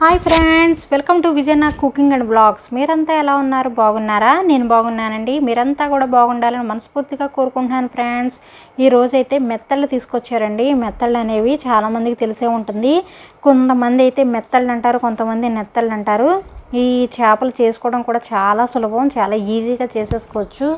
Hi friends welcome to విజయనా cooking and blogs. మీరంతా ఎలా ఉన్నారు? బాగున్నారా? నేను బాగున్నానండి. మీరంతా కూడా బాగుండాలని మనస్ఫూర్తిగా కోరుకుంటున్నాను ఫ్రెండ్స్. ఈ రోజైతే మెత్తళ్ళు తీసుకొచ్చారండి. మెత్తళ్ళు అనేవి చాలామందికి తెలిసే ఉంటుంది. కొంతమంది అయితే మెత్తళ్ళు అంటారు కొంతమంది నెత్తళ్ళు అంటారు. ఈ చేపలు చేసుకోవడం కూడా చాలా సులభం చాలా ఈజీగా చేసేసుకోవచ్చు.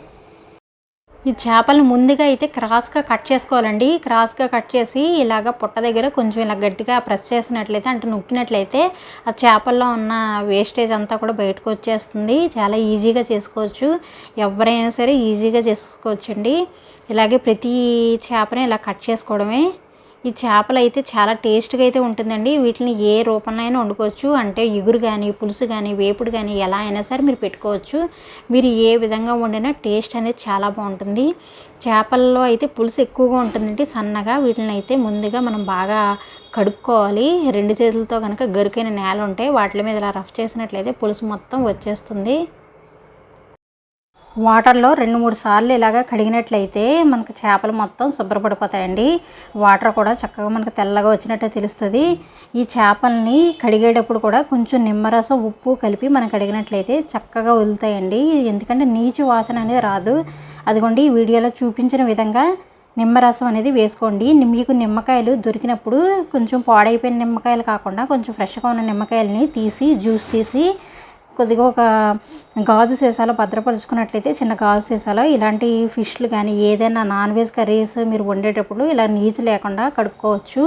ఈ చేపలను ముందుగా అయితే క్రాస్గా కట్ చేసుకోవాలండి. క్రాస్గా కట్ చేసి ఇలాగ పుట్ట దగ్గర కొంచెం ఇలా గట్టిగా ప్రెస్ చేసినట్లయితే అంటే నొక్కినట్లయితే ఆ చేపల్లో ఉన్న వేస్టేజ్ అంతా కూడా బయటకు వచ్చేస్తుంది. చాలా ఈజీగా చేసుకోవచ్చు. ఎవరైనా సరే ఈజీగా చేసుకోవచ్చండి. ఇలాగే ప్రతి చేపని ఇలా కట్ చేసుకోవడమే ఈ చేపలు అయితే చాలా టేస్ట్గా అయితే ఉంటుందండి. వీటిని ఏ రూపంలో అయినా వండుకోవచ్చు. అంటే ఇగురు కానీ పులుసు కానీ వేపుడు కానీ ఎలా అయినా సరే మీరు పెట్టుకోవచ్చు. మీరు ఏ విధంగా వండినా టేస్ట్ అనేది చాలా బాగుంటుంది. చేపల్లో అయితే పులుసు ఎక్కువగా ఉంటుందండి. సన్నగా వీటిని అయితే ముందుగా మనం బాగా కడుక్కోవాలి. రెండు చేతులతో కనుక గరికైన నేల ఉంటే వాటి మీద ఇలా రఫ్ చేసినట్లయితే పులుసు మొత్తం వచ్చేస్తుంది. వాటర్లో రెండు మూడు సార్లు ఇలాగ కడిగినట్లయితే మనకు చేపలు మొత్తం శుభ్రపడిపోతాయండి. వాటర్ కూడా చక్కగా మనకు తెల్లగా వచ్చినట్టే తెలుస్తుంది. ఈ చేపల్ని కడిగేటప్పుడు కూడా కొంచెం నిమ్మరసం ఉప్పు కలిపి మనం కడిగినట్లయితే చక్కగా వదులుతాయండి. ఎందుకంటే నీచు వాసన అనేది రాదు. అదిగోండి ఈ వీడియోలో చూపించిన విధంగా నిమ్మరసం అనేది వేసుకోండి. మీకు నిమ్మకాయలు దొరికినప్పుడు కొంచెం పాడైపోయిన నిమ్మకాయలు కాకుండా కొంచెం ఫ్రెష్గా ఉన్న నిమ్మకాయలని తీసి జ్యూస్ తీసి కొద్దిగా ఒక గాజు సీసాలో భద్రపరుచుకున్నట్లయితే చిన్న గాజు సీసాలో ఇలాంటి ఫిష్లు కానీ ఏదైనా నాన్ వెజ్ కర్రీస్ మీరు వండేటప్పుడు ఇలా నీచు లేకుండా కడుక్కోవచ్చు.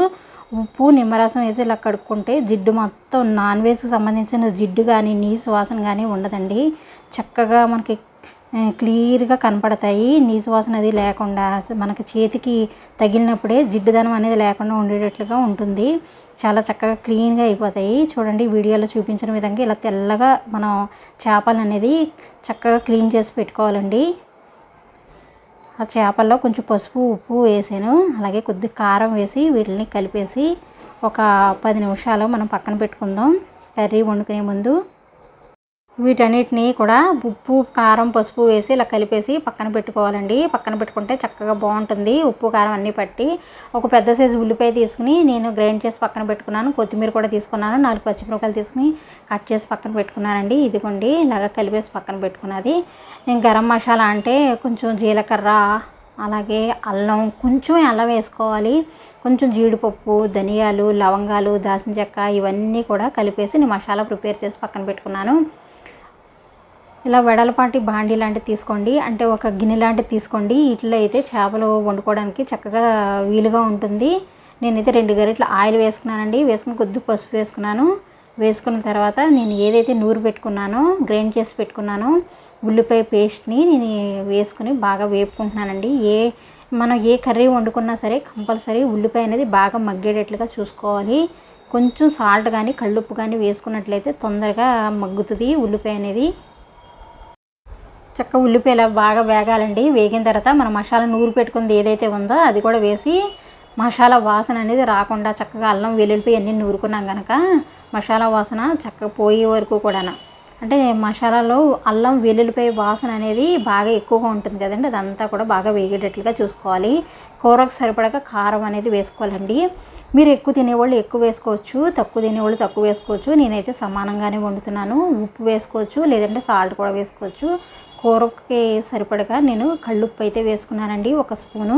ఉప్పు నిమ్మరసం వేసి ఇలా కడుక్కుంటే జిడ్డు మొత్తం నాన్ వెజ్కి సంబంధించిన జిడ్డు కానీ నీసు వాసన కానీ ఉండదండి. చక్కగా మనకి క్లియర్గా కనపడతాయి. నీసు వాసన అది లేకుండా మనకి చేతికి తగిలినప్పుడే జిడ్డుదనం అనేది లేకుండా ఉండేటట్లుగా ఉంటుంది. చాలా చక్కగా క్లీన్గా అయిపోతాయి. చూడండి వీడియోలో చూపించిన విధంగా ఇలా తెల్లగా మనం చేపలు అనేది చక్కగా క్లీన్ చేసి పెట్టుకోవాలండి. ఆ చేపల్లో కొంచెం పసుపు ఉప్పు వేసాను. అలాగే కొద్ది కారం వేసి వీటిని కలిపేసి ఒక పది నిమిషాలు మనం పక్కన పెట్టుకుందాం. కర్రీ వండుకునే ముందు వీటన్నిటిని కూడా ఉప్పు కారం పసుపు వేసి ఇలా కలిపేసి పక్కన పెట్టుకోవాలండి. పక్కన పెట్టుకుంటే చక్కగా బాగుంటుంది. ఉప్పు కారం అన్నీ పట్టి ఒక పెద్ద సైజు ఉల్లిపాయ తీసుకుని నేను గ్రైండ్ చేసి పక్కన పెట్టుకున్నాను. కొత్తిమీర కూడా తీసుకున్నాను. నాలుగు పచ్చిమిరపకాయలు తీసుకుని కట్ చేసి పక్కన పెట్టుకున్నానండి. ఇదిగోండి ఇలాగ కలిపేసి పక్కన పెట్టుకున్నది. నేను గరం మసాలా అంటే కొంచెం జీలకర్ర అలాగే అల్లం కొంచెం అల్లం వేసుకోవాలి. కొంచెం జీడిపప్పు ధనియాలు లవంగాలు దాల్చిన చెక్క ఇవన్నీ కూడా కలిపేసి నేను మసాలా ప్రిపేర్ చేసి పక్కన పెట్టుకున్నాను. ఇలా వెడలపాటి బాండీ లాంటిది తీసుకోండి. అంటే ఒక గిన్నె లాంటిది తీసుకోండి. ఇట్లా అయితే చేపలు వండుకోవడానికి చక్కగా వీలుగా ఉంటుంది. నేనైతే రెండు గరిటల ఆయిల్ వేసుకున్నానండి. వేసుకుని కొద్ది పసుపు వేసుకున్నాను. వేసుకున్న తర్వాత నేను ఏదైతే నూరు పెట్టుకున్నానో గ్రైండ్ చేసి పెట్టుకున్నానో ఉల్లిపాయ పేస్ట్ని నేను వేసుకుని బాగా వేపుకుంటున్నానండి. ఏ మనం ఏ కర్రీ వండుకున్నా సరే కంపల్సరీ ఉల్లిపాయ అనేది బాగా మగ్గేటట్లుగా చూసుకోవాలి. కొంచెం సాల్ట్ కానీ కళ్ళుప్పు కానీ వేసుకున్నట్లయితే తొందరగా మగ్గుతుంది ఉల్లిపాయ అనేది. చక్క ఉల్లిపాయలు బాగా వేగాలండి. వేగిన తర్వాత మన మసాలా నూరు పెట్టుకుంది ఏదైతే ఉందో అది కూడా వేసి మసాలా వాసన అనేది రాకుండా చక్కగా అల్లం వెల్లుల్లిపాయ అన్నీ నూరుకున్నాం కనుక మసాలా వాసన చక్కగా పోయే వరకు కూడా అంటే మసాలాలో అల్లం వెల్లుల్లిపాయ వాసన అనేది బాగా ఎక్కువగా ఉంటుంది కదండి. అదంతా కూడా బాగా వేగేటట్లుగా చూసుకోవాలి. కూరకు సరిపడక కారం అనేది వేసుకోవాలండి. మీరు ఎక్కువ తినేవాళ్ళు ఎక్కువ వేసుకోవచ్చు తక్కువ తినేవాళ్ళు తక్కువ వేసుకోవచ్చు. నేనైతే సమానంగానే వండుతున్నాను. ఉప్పు వేసుకోవచ్చు లేదంటే సాల్ట్ కూడా వేసుకోవచ్చు. కూరకి సరిపడగా నేను కళ్ళుప్పు అయితే వేసుకున్నానండి ఒక స్పూను.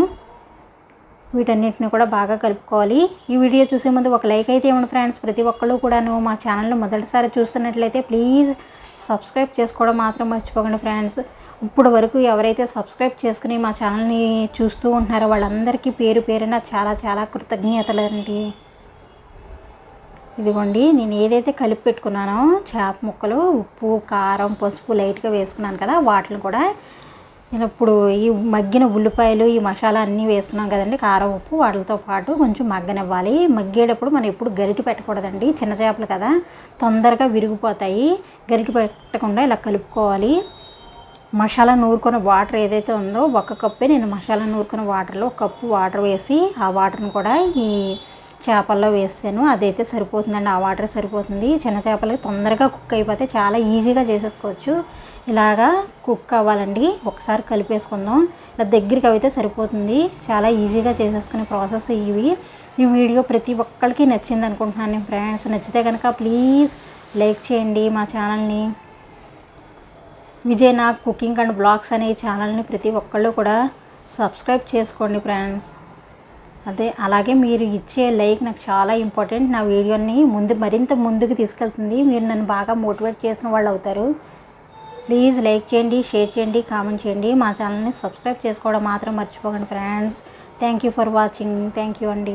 వీటన్నిటిని కూడా బాగా కలుపుకోవాలి. ఈ వీడియో చూసే ముందు ఒక లైక్ అయితే ఇవ్వండి ఫ్రెండ్స్. ప్రతి ఒక్కళ్ళు కూడాను మా ఛానల్ని మొదటిసారి చూస్తున్నట్లయితే ప్లీజ్ సబ్స్క్రైబ్ చేసుకోవడం మాత్రం మర్చిపోకండి ఫ్రెండ్స్. ఇప్పుడు వరకు ఎవరైతే సబ్స్క్రైబ్ చేసుకుని మా ఛానల్ని చూస్తూ ఉంటున్నారో వాళ్ళందరికీ పేరు పేరున చాలా చాలా కృతజ్ఞతలండి. ఇదిగోండి నేను ఏదైతే కలిపి పెట్టుకున్నానో చేప ముక్కలు ఉప్పు కారం పసుపు లైట్గా వేసుకున్నాను కదా వాటిని కూడా నేను ఇప్పుడు ఈ మగ్గిన ఉల్లిపాయలు ఈ మసాలా అన్నీ వేసుకున్నాం కదండి కారం ఉప్పు వాటితో పాటు కొంచెం మగ్గనివ్వాలి. మగ్గేటప్పుడు మనం ఎప్పుడు గరిటి పెట్టకూడదండి చిన్న చేపలు కదా. తొందరగా విరిగిపోతాయి. గరిటి పెట్టకుండా ఇలా కలుపుకోవాలి. మసాలా నూరుకున్న వాటర్ ఏదైతే ఉందో ఒక కప్పే నేను మసాలా నూరుకున్న వాటర్లో ఒక కప్పు వాటర్ వేసి ఆ వాటర్ని కూడా ఈ చేపల్లో వేసాను అదైతే సరిపోతుందండి. ఆ వాటర్ సరిపోతుంది. చిన్న చేపలకి తొందరగా కుక్ అయిపోతే చాలా ఈజీగా చేసేసుకోవచ్చు. ఇలాగా కుక్ అవ్వాలండి. ఒకసారి కలిపేసుకుందాం. ఇలా దగ్గరికి అయితే సరిపోతుంది. చాలా ఈజీగా చేసేసుకునే ప్రాసెస్ ఇవి. ఈ వీడియో ప్రతి ఒక్కరికి నచ్చింది అనుకుంటున్నాను నేను ఫ్రెండ్స్. నచ్చితే కనుక ప్లీజ్ లైక్ చేయండి మా ఛానల్ని. Vijay Nag cooking and vlogs అనే ఛానల్ని ప్రతి ఒక్కళ్ళు కూడా సబ్స్క్రైబ్ చేసుకోండి ఫ్రెండ్స్. అదే అలాగే మీరు ఇచ్చే లైక్ నాకు చాలా ఇంపార్టెంట్. నా వీడియోని ముందు మరింత ముందుకు తీసుకెళ్తుంది. మీరు నన్ను బాగా మోటివేట్ చేసిన వాళ్ళు అవుతారు. ప్లీజ్ లైక్ చేయండి షేర్ చేయండి కామెంట్ చేయండి. మా ఛానల్ని సబ్స్క్రైబ్ చేసుకోవడం మాత్రం మర్చిపోకండి friends. Thank you for watching. Thank you అండి.